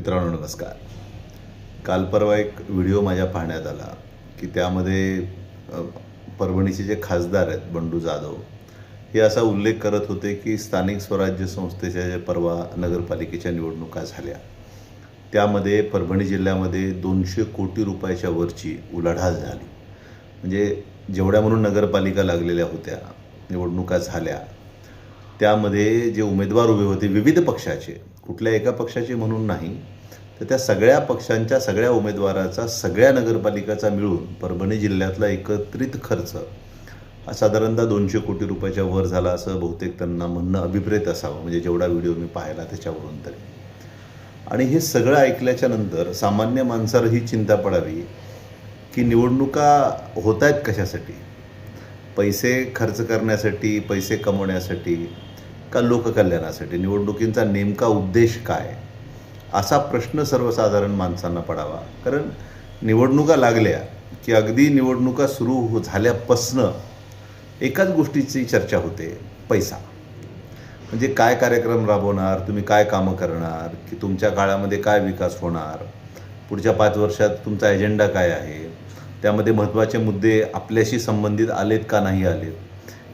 मित्रांनो नमस्कार. काल परवा एक व्हिडिओ माझ्या पाहण्यात आला की त्यामध्ये परभणीचे जे खासदार आहेत बंडू जाधव हे असा उल्लेख करत होते की स्थानिक स्वराज्य संस्थेच्या ज्या परवा नगरपालिकेच्या निवडणुका झाल्या त्यामध्ये परभणी जिल्ह्यामध्ये दोनशे कोटी रुपयाच्या वरची उलाढाल झाली. म्हणजे जेवढ्या म्हणून नगरपालिका लागलेल्या होत्या निवडणुका झाल्या त्यामध्ये जे उमेदवार उभे होते विविध पक्षाचे कुठल्या एका पक्षाची म्हणून नाही तर त्या सगळ्या पक्षांच्या सगळ्या उमेदवाराचा सगळ्या नगरपालिकाचा मिळून परभणी जिल्ह्यातला एकत्रित खर्च हा साधारणतः दोनशे कोटी रुपयाच्या वर झाला असं बहुतेक त्यांना म्हणणं अभिप्रेत असावं म्हणजे जेवढा व्हिडिओ मी पाहिला त्याच्यावरून तरी. आणि हे सगळं ऐकल्याच्या नंतर सामान्य माणसाला ही चिंता पडावी की निवडणुका होत आहेत कशासाठी? पैसे खर्च करण्यासाठी पैसे कमवण्यासाठी का लोककल्याणासाठी? निवडणुकींचा नेमका उद्देश काय? असा प्रश्न सर्वसाधारण माणसांना पडावा. कारण निवडणुका लागल्या की अगदी निवडणुका सुरू हो- झाल्यापासनं एकाच गोष्टीची चर्चा होते पैसा. म्हणजे काय कार्यक्रम राबवणार तुम्ही काय कामं करणार की तुमच्या काळामध्ये काय विकास होणार पुढच्या पाच वर्षात तुमचा एजेंडा काय आहे त्यामध्ये महत्त्वाचे मुद्दे आपल्याशी संबंधित आलेत का नाही आलेत?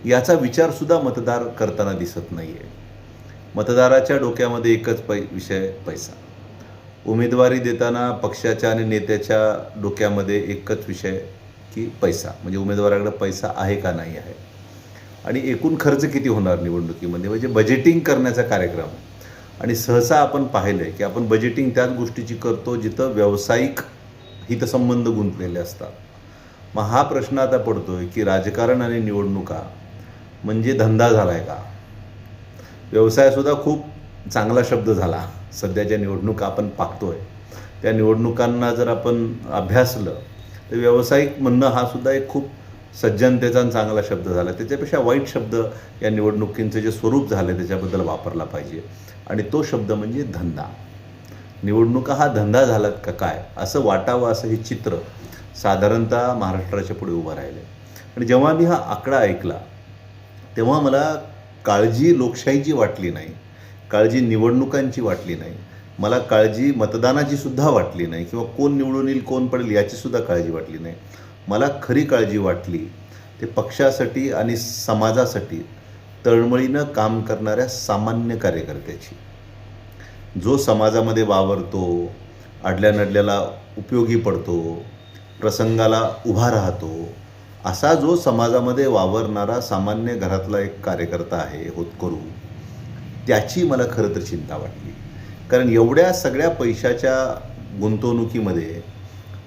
याचा विचारसुद्धा मतदार करताना दिसत नाही आहे मतदाराच्या डोक्यामध्ये एकच पै विषय पैसा. उमेदवारी देताना पक्षाच्या आणि नेत्याच्या डोक्यामध्ये एकच विषय की पैसा. म्हणजे उमेदवाराकडे पैसा आहे का नाही आहे. आणि एकूण खर्च किती होणार निवडणुकीमध्ये? म्हणजे बजेटिंग करण्याचा कार्यक्रम. आणि सहसा आपण पाहिलं आहे की आपण बजेटिंग त्याच गोष्टीची करतो जिथं व्यावसायिक हितसंबंध गुंतलेले असतात. मग हा प्रश्न आता पडतोय की राजकारण आणि निवडणुका म्हणजे धंदा झाला आहे का व्यवसायसुद्धा खूप चांगला शब्द झाला. सध्याच्या निवडणुका आपण पाहतोय. त्या निवडणुकांना जर आपण अभ्यासलं तर व्यावसायिक म्हणणं हा सुद्धा एक खूप सज्जनतेचा आणि चांगला शब्द झाला. त्याच्यापेक्षा वाईट शब्द या निवडणुकींचं जे स्वरूप झालं त्याच्याबद्दल वापरला पाहिजे. आणि तो शब्द म्हणजे धंदा. निवडणुका हा धंदा झालात का काय? असं वाटावं असं हे चित्र साधारणतः महाराष्ट्राच्या पुढे उभं राहिलं आणि जेव्हा मी हा आकडा ऐकला तेव्हा मला काळजी लोकशाहीची वाटली नाही काळजी निवडणुकांची वाटली नाही मला काळजी मतदानाची सुद्धा वाटली नाही किंवा कोण निवडून येईल कोण पडेल याचीसुद्धा काळजी वाटली नाही. मला खरी काळजी वाटली ते पक्षासाठी आणि समाजासाठी तळमळीनं काम करणाऱ्या सामान्य कार्यकर्त्याची. जो समाजामध्ये वावरतो अडल्या नडल्याला उपयोगी पडतो प्रसंगाला उभा राहतो असा जो समाजामध्ये वावरणारा सामान्य घरातला एक कार्यकर्ता आहे होतकरू त्याची मला खरं तर चिंता वाटली. कारण एवढ्या सगळ्या पैशाच्या गुंतवणुकीमध्ये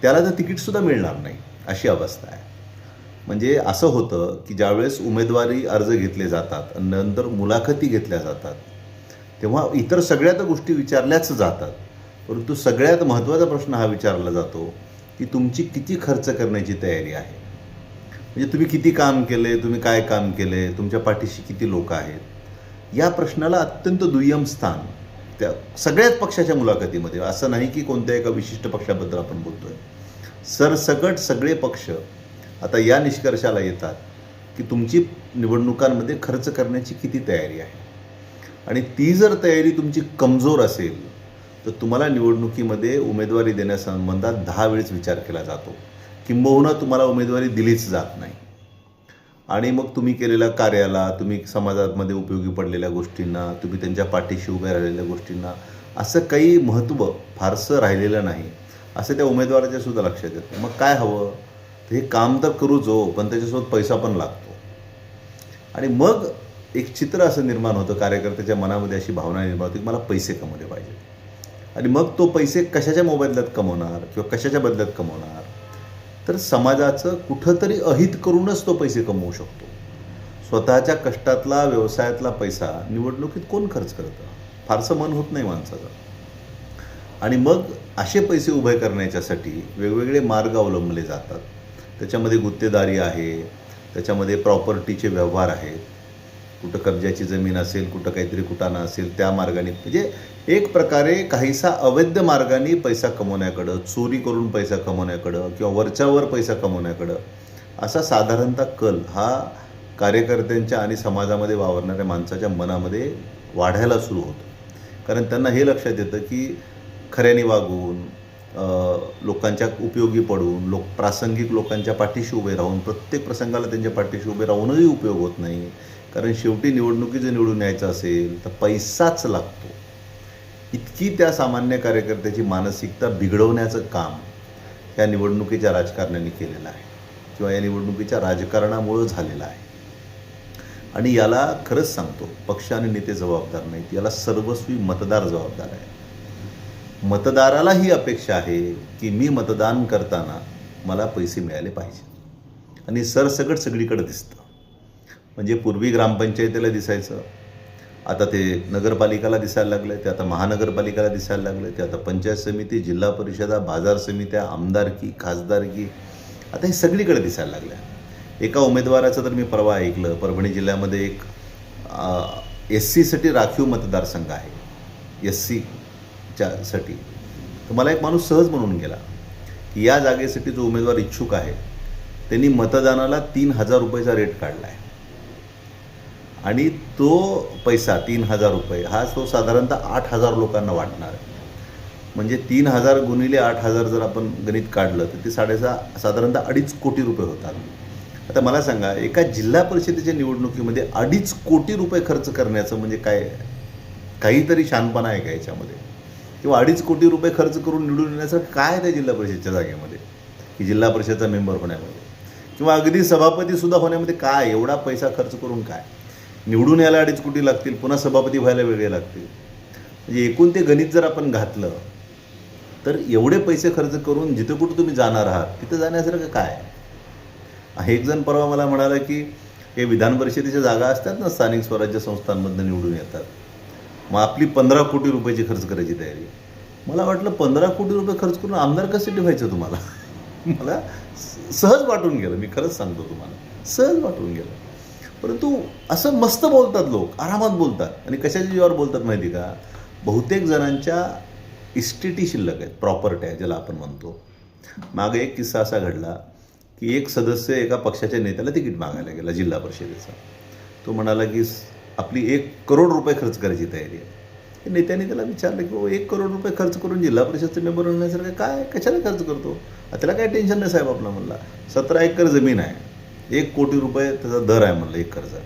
त्याला तर तिकीटसुद्धा मिळणार नाही अशी अवस्था आहे. म्हणजे असं होतं की ज्यावेळेस उमेदवारी अर्ज घेतले जातात आणि नंतर मुलाखती घेतल्या जातात तेव्हा इतर सगळ्या तर गोष्टी विचारल्याच जातात. परंतु सगळ्यात महत्त्वाचा प्रश्न हा विचारला जातो की तुमची किती खर्च करण्याची तयारी आहे? म्हणजे तुम्ही किती काम केले तुम्ही काय काम केले तुमच्या पाठीशी किती लोक आहेत? या प्रश्नाला अत्यंत दुय्यम स्थान त्या सगळ्याच पक्षाच्या मुलाखतीमध्ये. असं नाही की कोणत्या एका विशिष्ट पक्षाबद्दल आपण बोलतोय. सरसकट सगळे पक्ष आता या निष्कर्षाला येतात की तुमची निवडणुकांमध्ये खर्च करण्याची किती तयारी आहे? आणि ती जर तयारी तुमची कमजोर असेल तर तुम्हाला निवडणुकीमध्ये उमेदवारी देण्यासंबंधात दहा वेळेस विचार केला जातो. किंबहुना तुम्हाला उमेदवारी दिलीच जात नाही. आणि मग तुम्ही केलेल्या कार्याला तुम्ही समाजामध्ये उपयोगी पडलेल्या गोष्टींना तुम्ही त्यांच्या पाठीशी उभ्या राहिलेल्या गोष्टींना असं काही महत्त्व फारसं राहिलेलं नाही. असं त्या उमेदवाराच्या सुद्धा लक्षात येतं मग काय हवं? हे काम तर करूच हो पण त्याच्यासोबत पैसा पण लागतो. आणि मग एक चित्र असं निर्माण होतं कार्यकर्त्याच्या मनामध्ये अशी भावना निर्माण होती की मला पैसे कमवले पाहिजे आणि मग तो पैसे कशाच्या मोबदल्यात कमवणार किंवा कशाच्या बदल्यात कमवणार? तर समाजाचं कुठंतरी अहित करूनच तो पैसे कमवू शकतो. स्वतःच्या कष्टातला व्यवसायातला पैसा निवडणुकीत कोण खर्च करतं? फारसं मन होत नाही माणसाचं. आणि मग असे पैसे उभे करण्याच्यासाठी वेगवेगळे मार्ग अवलंबले जातात. त्याच्यामध्ये गुत्तेदारी आहे त्याच्यामध्ये प्रॉपर्टीचे व्यवहार आहेत. कुठं कब्जाची जमीन असेल कुठं काहीतरी कुटाणा असेल त्या मार्गाने म्हणजे एक प्रकारे काहीसा अवैध मार्गाने पैसा कमवण्याकडं चोरी करून पैसा कमवण्याकडं किंवा वरच्यावर पैसा कमवण्याकडं असा साधारणतः कल हा कार्यकर्त्यांच्या आणि समाजामध्ये वावरणाऱ्या माणसाच्या मनामध्ये वाढायला सुरू होतो. कारण त्यांना हे लक्षात येतं की खऱ्याने वागून लोकांच्या उपयोगी पडून लोक प्रासंगिक लोकांच्या पाठीशी उभे राहून प्रत्येक प्रसंगाला त्यांच्या पाठीशी उभे राहूनही उपयोग होत नाही. कारण शेवटी निवडणुकी जर निवडून यायचं असेल तर पैसाच लागतो. इतकी त्या सामान्य कार्यकर्त्याची मानसिकता बिघडवण्याचं काम या निवडणुकीच्या राजकारण्यांनी केलेलं आहे. किंवा या निवडणुकीच्या राजकारणामुळं झालेलं आहे. आणि याला खरंच सांगतो पक्ष आणि नेते जबाबदार नाहीत. याला सर्वस्वी मतदार जबाबदार आहे. मतदाराला ही अपेक्षा आहे की मी मतदान करताना मला पैसे मिळाले पाहिजे. आणि सरसकट सगळीकडे दिसतं. म्हणजे पूर्वी ग्रामपंचायतीला दिसायचं आता ते नगरपालिकाला दिसायला लागलं ते आता महानगरपालिकाला दिसायला लागलं ते आता पंचायत समिती जिल्हा परिषदा बाजार समित्या आमदारकी खासदारकी आता हे सगळीकडे दिसायला लागलं एका उमेदवाराचं तर मी परवा ऐकलं परभणी जिल्ह्यामध्ये एक एस सीसाठी राखीव मतदारसंघ आहे. एस सीच्या साठी. तर मला एक माणूस सहज म्हणून गेला की या जागेसाठी जो उमेदवार इच्छुक आहे त्यांनी मतदानाला तीन हजार रुपयाचा रेट काढला आहे आणि तो पैसा तीन हजार रुपये हा तो साधारणतः आठ हजार लोकांना वाटणार आहे. म्हणजे तीन हजार गुणिले आठ हजार जर आपण गणित काढलं तर ते साडेसहा साधारणतः अडीच कोटी रुपये होतात. आता मला सांगा एका जिल्हा परिषदेच्या निवडणुकीमध्ये अडीच कोटी रुपये खर्च करण्याचं म्हणजे काय? काहीतरी शानपणा आहे का याच्यामध्ये? किंवा अडीच कोटी रुपये खर्च करून निवडून येण्याचं काय त्या जिल्हा परिषदेच्या जागेमध्ये? की जिल्हा परिषदेचा मेंबर होण्यामध्ये? किंवा अगदी सभापतीसुद्धा होण्यामध्ये काय? एवढा पैसा खर्च करून काय? निवडून यायला अडीच कोटी लागतील पुन्हा सभापती व्हायला वेगळे लागतील. म्हणजे एकूण ते गणित जर आपण घातलं तर एवढे पैसे खर्च करून जिथं कुठं तुम्ही जाणार आहात तिथं जाण्यासारखं काय? एक जण परवा मला म्हणाला की हे विधान परिषदेच्या जागा असतात ना स्थानिक स्वराज्य संस्थांमधनं निवडून येतात. मग आपली पंधरा कोटी रुपयाची खर्च करायची तयारी. मला वाटलं पंधरा कोटी रुपये खर्च करून आमदार कसे व्हायचं तुम्हाला? मला स- सहज वाटून गेलं मी खरंच सांगतो तुम्हाला. सहज वाटून गेलं. परंतु असं मस्त बोलतात लोक आरामात बोलतात. आणि कशाच्या जीवावर बोलतात माहिती का? बहुतेक जणांच्या इस्टेटी शिल्लक आहेत प्रॉपर्टी आहे ज्याला आपण म्हणतो. मागे एक किस्सा असा घडला की एक सदस्य एका पक्षाच्या नेत्याला तिकीट मागायला गेला जिल्हा परिषदेचा. तो म्हणाला की आपली एक करोड रुपये खर्च करायची तयारी आहे. ते नेत्याने त्याला विचारलं की हो, एक करोड रुपये खर्च करून जिल्हा परिषदचे मेंबर होण्यासारखं काय? कशाला खर्च करतो? त्याला काय टेन्शन नाही साहेब आपला म्हणला. सतरा एकर जमीन आहे. एक कोटी रुपये त्याचा दर आहे म्हणलं एकरचा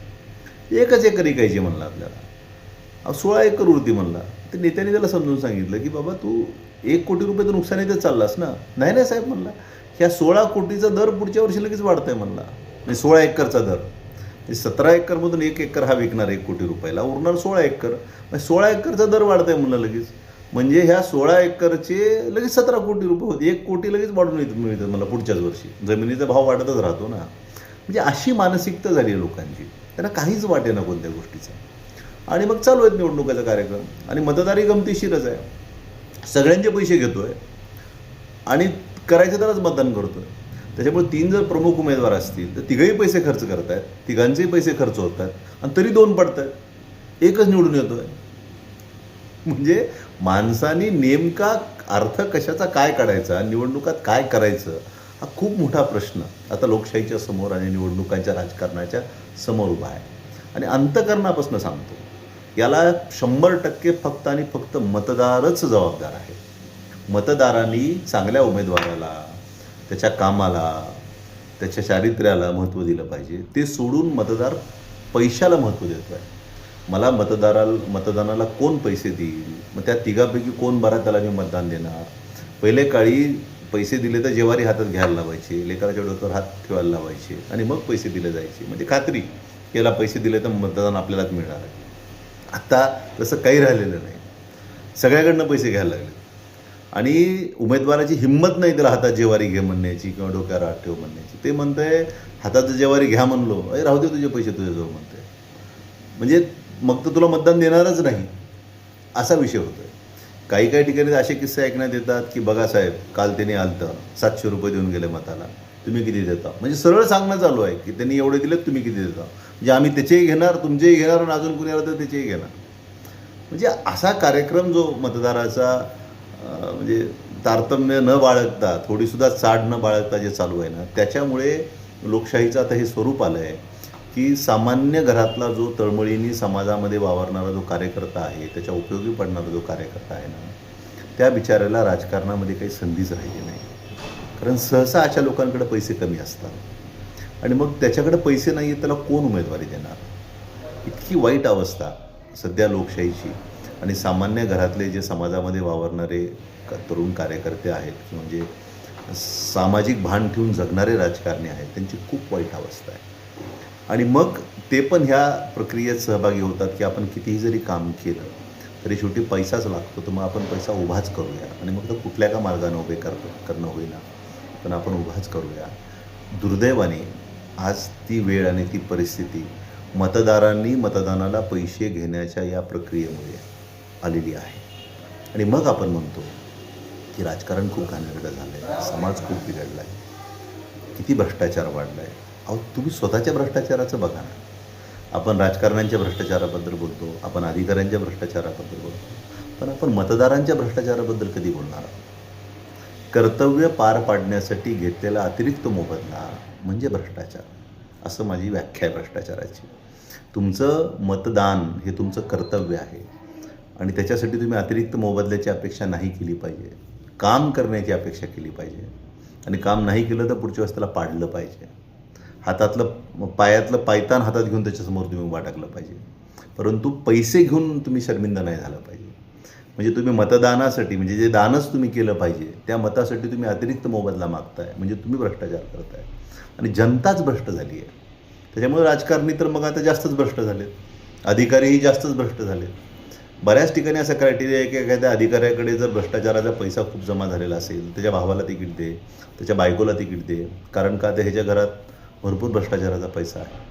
एकच एकर इकायची म्हणलं आपल्याला. सोळा एकर उरती म्हणला. तर नेत्याने त्याला समजून सांगितलं की बाबा तू एक कोटी रुपये तर नुकसानीतच चाललास ना? नाही नाही साहेब म्हणला. ह्या सोळा कोटीचा दर पुढच्या वर्षी लगेच वाढतंय म्हणला. म्हणजे सोळा एकरचा दर. म्हणजे सतरा एकरमधून एक एकर हा विकणार एक कोटी रुपयाला. उरणार सोळा एकर. म्हणजे सोळा एकरचा दर वाढतंय म्हणलं लगेच. म्हणजे ह्या सोळा एकरचे लगेच सतरा कोटी रुपये होते. एक कोटी लगेच वाढून येत मिळतात मला पुढच्याच वर्षी. जमिनीचा भाव वाढतच राहतो ना. म्हणजे अशी मानसिकता झाली आहे लोकांची. त्यांना काहीच वाटे ना कोणत्या गोष्टीचं. आणि मग चालू आहेत निवडणुकाचा कार्यक्रम. आणि मतदारही गमतीशीरच आहे. सगळ्यांचे पैसे घेतो आहे आणि करायचं त्यालाच मतदान आहे त्याच्यामुळे तीन जर प्रमुख उमेदवार असतील तर तिघही पैसे खर्च करतायत. तिघांचेही पैसे खर्च होत आहेत आणि तरी दोन पडत आहेत एकच निवडून येतोय. म्हणजे माणसानी नेमका अर्थ कशाचा काय काढायचा निवडणुकात काय करायचं हा खूप मोठा प्रश्न आता लोकशाहीच्या समोर आणि निवडणुकांच्या राजकारणाच्या समोर उभा आहे. आणि अंतकरणापासून सांगतो याला शंभर टक्के फक्त आणि फक्त मतदारच जबाबदार आहे. मतदारांनी चांगल्या उमेदवाराला त्याच्या कामाला त्याच्या चारित्र्याला महत्त्व दिलं पाहिजे. ते सोडून मतदार पैशाला महत्त्व देतो आहे. मला मतदाराला मतदानाला कोण पैसे देईल? मग त्या तिघापैकी कोण बरा त्याला मी मतदान देणार? पहिले काळी पैसे दिले तर जेवारी हातात घ्यायला लावायचे लेकराच्या डोक्यावर हात ठेवायला लावायचे आणि मग पैसे दिले जायचे. म्हणजे खात्री की याला पैसे दिले तर मतदान आपल्यालाच मिळणार आहे. आत्ता तसं काही राहिलेलं नाही. सगळ्याकडनं पैसे घ्यायला लागले. आणि उमेदवाराची हिंमत नाही त्याला हातात जेवारी घे म्हणण्याची किंवा डोक्यावर हात ठेव म्हणण्याची. ते म्हणतंय हातात जेवारी घ्या म्हणलो अरे राहू दे तुझे पैसे तुझ्याजवळ म्हणते म्हणजे मग तर तुला मतदान देणारच नाही. असा विषय होतोय. काही काही ठिकाणी असे किस्से ऐकण्यात येतात की बघा साहेब काल त्यांनी आलतं. सातशे रुपये देऊन गेले मताला. तुम्ही किती देता? म्हणजे सरळ सांगणं चालू आहे की त्यांनी एवढे दिलेत तुम्ही किती देता? म्हणजे आम्ही त्याचेही घेणार तुमचेही घेणार आणि अजून कुणी आलं तर त्याचेही घेणार. म्हणजे असा कार्यक्रम जो मतदाराचा म्हणजे तारतम्य न बाळगता थोडीसुद्धा चाड न बाळगता जे चालू आहे ना त्याच्यामुळे लोकशाहीचं आता हे स्वरूप आलं आहे की सामान्य घरातला जो तळमळीने समाजामध्ये वावरणारा जो कार्यकर्ता आहे त्याच्या उपयोगी पडणारा जो कार्यकर्ता आहे ना त्या बिचाऱ्याला राजकारणामध्ये काही संधीच राहिली नाही. कारण सहसा अशा लोकांकडे पैसे कमी असतात. आणि मग त्याच्याकडे पैसे नाही आहेत त्याला कोण उमेदवारी देणार? इतकी वाईट अवस्था सध्या लोकशाहीची. आणि सामान्य घरातले जे समाजामध्ये वावरणारे क- तरुण कार्यकर्ते आहेत म्हणजे सामाजिक भान ठेवून जगणारे राजकारणी आहेत त्यांची खूप वाईट अवस्था आहे. आणि मग ते पण ह्या प्रक्रियेत सहभागी होतात की आपण कितीही जरी काम केलं तरी शेवटी पैसाच लागतो. तर मग आपण पैसा उभाच करूया. आणि मग तो कुठल्या का मार्गाने उभे कर करणं होईना. पण आपण उभाच करूया. दुर्दैवाने आज ती वेळ आणि ती परिस्थिती मतदारांनी मतदानाला पैसे घेण्याच्या या प्रक्रियेमुळे आलेली आहे. आणि मग आपण म्हणतो की राजकारण खूप घाणेरडं झालं आहे समाज खूप बिघडला आहे किती भ्रष्टाचार वाढला आहे अहो तुम्ही स्वतःच्या भ्रष्टाचाराचं बघा ना. आपण राजकारण्यांच्या भ्रष्टाचाराबद्दल बोलतो आपण अधिकाऱ्यांच्या भ्रष्टाचाराबद्दल बोलतो पण आपण मतदारांच्या भ्रष्टाचाराबद्दल कधी बोलणार आहोत? कर्तव्य पार पाडण्यासाठी घेतलेला अतिरिक्त मोबदला म्हणजे भ्रष्टाचार. असं माझी व्याख्या आहे भ्रष्टाचाराची. तुमचं मतदान हे तुमचं कर्तव्य आहे आणि त्याच्यासाठी तुम्ही अतिरिक्त मोबदल्याची अपेक्षा नाही केली पाहिजे. काम करण्याची अपेक्षा केली पाहिजे. आणि काम नाही केलं तर पुढच्या वेळेस त्याला पाडलं पाहिजे. हातातलं पायातलं पायतान हातात घेऊन त्याच्यासमोर तुम्ही उभा टाकलं पाहिजे. परंतु पैसे घेऊन तुम्ही शर्मिंदा नाही झाला पाहिजे. म्हणजे तुम्ही मतदानासाठी म्हणजे जे दानच तुम्ही केलं पाहिजे त्या मतासाठी तुम्ही अतिरिक्त मोबदला मागताय. म्हणजे तुम्ही भ्रष्टाचार करताय. आणि जनताच भ्रष्ट झाली आहे. त्याच्यामुळे राजकारणी तर मग आता जास्तच भ्रष्ट झालेत. अधिकारीही जास्तच भ्रष्ट झाले बऱ्याच ठिकाणी असा क्रायटेरिया आहे की एखाद्या अधिकाऱ्याकडे जर भ्रष्टाचाराचा पैसा खूप जमा झालेला असेल त्याच्या भावाला तिकीट दे त्याच्या बायकोला तिकीट दे. कारण का? तर ह्याच्या घरात भरपूर भ्रष्टाचाराचा पैसा आहे.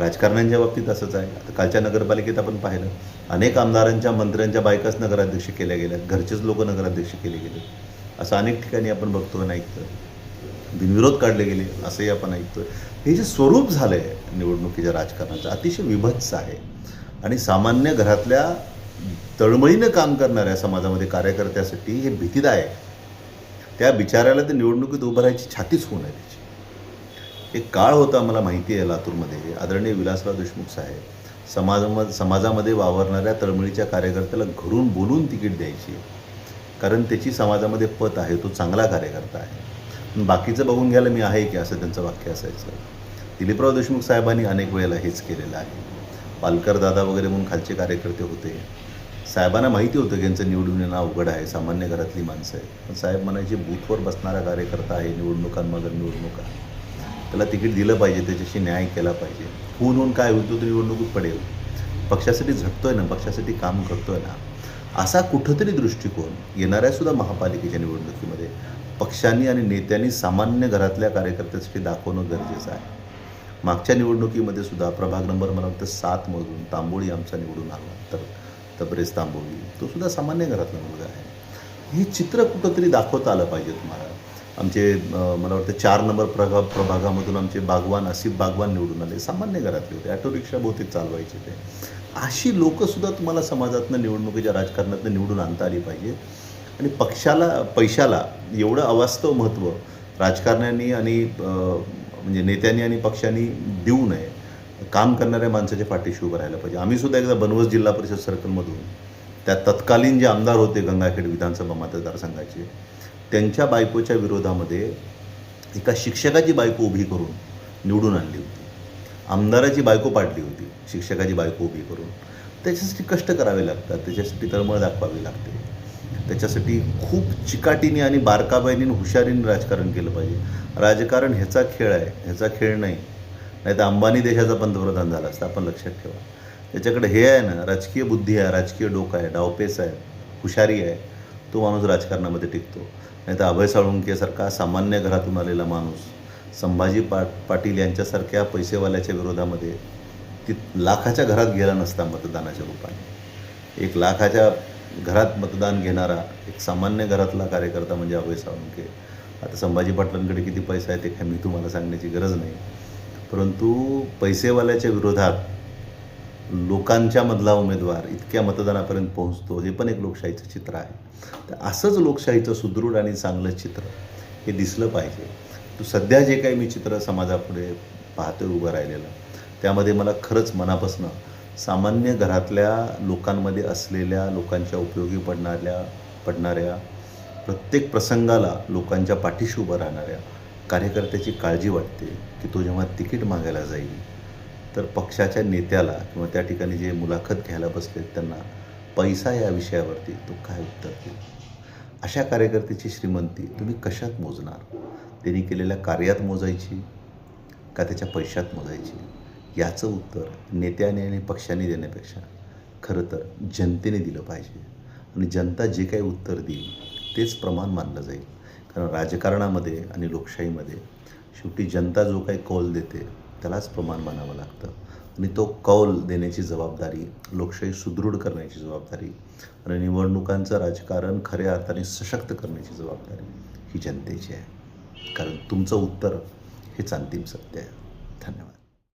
राजकारण्यांच्या बाबतीत असंच आहे. आता कालच्या नगरपालिकेत आपण पाहिलं अनेक आमदारांच्या मंत्र्यांच्या बायकाच नगराध्यक्ष केल्या गेल्या घरचेच लोक नगराध्यक्ष केले गेले. असं अनेक ठिकाणी आपण बघतो आणि ऐकतो बिनविरोध काढले गेले असंही आपण ऐकतो हे जे स्वरूप झालं आहे निवडणुकीच्या राजकारणाचं अतिशय विभत्स आहे. आणि सामान्य घरातल्या तळमळीनं काम करणाऱ्या समाजामध्ये कार्यकर्त्यासाठी हे भीतीदायक त्या बिचाऱ्याला ते निवडणुकीत उभं राहायची छातीच होऊन आहे त्याची एक काळ होता मला माहिती आहे लातूरमध्ये. आदरणीय विलासराव देशमुख साहेब समाजामध्ये समाजामध्ये वावरणाऱ्या तळमळीच्या कार्यकर्त्याला घरून बोलून तिकीट द्यायची कारण त्याची समाजामध्ये पत आहे तो चांगला कार्यकर्ता आहे. पण बाकीचं बघून घ्यायला मी आहे की असं त्यांचं वाक्य असायचं. दिलीपराव देशमुख साहेबांनी अनेक वेळेला हेच केलेलं आहे. पालकर दादा वगैरे म्हणून खालचे कार्यकर्ते होते. साहेबांना माहिती होतं की यांचं निवडून येणं अवघड आहे सामान्य घरातली माणसं आहे पण साहेब म्हणायचे बूथवर बसणारा कार्यकर्ता आहे निवडणुकांमागर निवडणुका. त्याला तिकीट दिलं पाहिजे त्याच्याशी न्याय केला पाहिजे. होऊन होऊन काय होईल तो निवडणुकीत पडेल. पक्षासाठी झटतोय ना पक्षासाठी काम करतोय ना असा कुठंतरी दृष्टिकोन येणाऱ्या सुद्धा महापालिकेच्या निवडणुकीमध्ये पक्षांनी आणि नेत्यांनी सामान्य घरातल्या कार्यकर्त्यासाठी दाखवणं गरजेचं आहे. मागच्या निवडणुकीमध्ये सुद्धा प्रभाग नंबर मला वाटतं सातमधून तांबोळी आमचा निवडून आला. तर तबरेज तांबोळी तो सुद्धा सामान्य घरातला मुलगा आहे. हे चित्र कुठंतरी दाखवता आलं पाहिजे तुम्हाला. आमचे मला वाटतं चार नंबर प्रभा प्रभागामधून आमचे बागवान आसिफ बागवान निवडून आले. सामान्य घरातले होते. ऑटो रिक्षा बहुतेक चालवायचे ते. अशी लोकंसुद्धा तुम्हाला समाजातनं निवडणुकीच्या राजकारणातनं निवडून आणता आली पाहिजे. आणि पक्षाला पैशाला एवढं अवास्तव महत्त्व राजकारण्यांनी आणि म्हणजे नेत्यांनी आणि पक्षांनी देऊ नये. काम करणाऱ्या माणसाच्या पाठीशी उभं राहायला पाहिजे. आम्ही सुद्धा एकदा बनवस जिल्हा परिषद सर्कलमधून त्या तत्कालीन जे आमदार होते गंगाखेड विधानसभा मतदारसंघाचे त्यांच्या बायकोच्या विरोधामध्ये एका शिक्षकाची बायको उभी करून निवडून आणली होती. आमदाराची बायको पाडली होती शिक्षकाची बायको उभी करून. त्याच्यासाठी कष्ट करावे लागतात त्याच्यासाठी तळमळ दाखवावी लागते. त्याच्यासाठी खूप चिकाटीने आणि बारकाबाईने हुशारीने राजकारण केलं पाहिजे. राजकारण ह्याचा खेळ आहे ह्याचा खेळ नाही. नाही तर अंबानी देशाचा पंतप्रधान झाला असता आपण लक्षात ठेवा. त्याच्याकडे हे आहे ना राजकीय बुद्धी आहे राजकीय डोकं आहे डावपेच आहे हुशारी आहे. तो माणूस राजकारणामध्ये टिकतो. नाही तर अभय साळुंकेसारखा सामान्य घरातून आलेला माणूस संभाजी पा पाटील यांच्यासारख्या पैसेवाल्याच्या विरोधामध्ये ती लाखाच्या घरात गेला नसता मतदानाच्या रूपाने. एक लाखाच्या घरात मतदान घेणारा एक सामान्य घरातला कार्यकर्ता म्हणजे अभय साळुंके. आता संभाजी पाटलांकडे किती पैसा आहे ते काय मी तुम्हाला सांगण्याची गरज नाही. परंतु पैसेवाल्याच्या विरोधात लोकांच्या मधला उमेदवार इतक्या मतदानापर्यंत पोहोचतो हे पण एक लोकशाहीचं चित्र आहे. तर असंच लोकशाहीचं सुदृढ आणि चांगलं चित्र हे दिसलं पाहिजे. तू सध्या जे काही मी चित्र समाजापुढे पाहतोय उभं राहिलेलं त्यामध्ये मला खरंच मनापासनं सामान्य घरातल्या लोकांमध्ये असलेल्या लोकांच्या उपयोगी पडणाऱ्या पडणाऱ्या प्रत्येक प्रसंगाला लोकांच्या पाठीशी उभं राहणाऱ्या कार्यकर्त्याची काळजी वाटते की तो जेव्हा तिकीट मागायला जाईल तर पक्षाच्या नेत्याला किंवा त्या ठिकाणी जे मुलाखत घ्यायला बसलेत त्यांना पैसा या विषयावरती तो काय उत्तर देईल अशा कार्यकर्त्याची श्रीमंती तुम्ही कशात मोजणार? त्यांनी केलेल्या कार्यात मोजायची का त्याच्या पैशात मोजायची? याचं उत्तर नेत्याने आणि पक्षाने देण्यापेक्षा खरं तर जनतेने दिलं पाहिजे. आणि जनता जे काही उत्तर देईल तेच प्रमाण मानलं जाईल. कारण राजकारणामध्ये आणि लोकशाहीमध्ये शेवटी जनता जो काही कौल देते त्यालाच प्रमाण मानावं लागतं. आणि तो कौल देण्याची जबाबदारी लोकशाही सुदृढ करण्याची जबाबदारी आणि निवडणुकांचं राजकारण खऱ्या अर्थाने सशक्त करण्याची जबाबदारी ही जनतेची आहे. कारण तुमचं उत्तर हेच अंतिम सत्य आहे. धन्यवाद.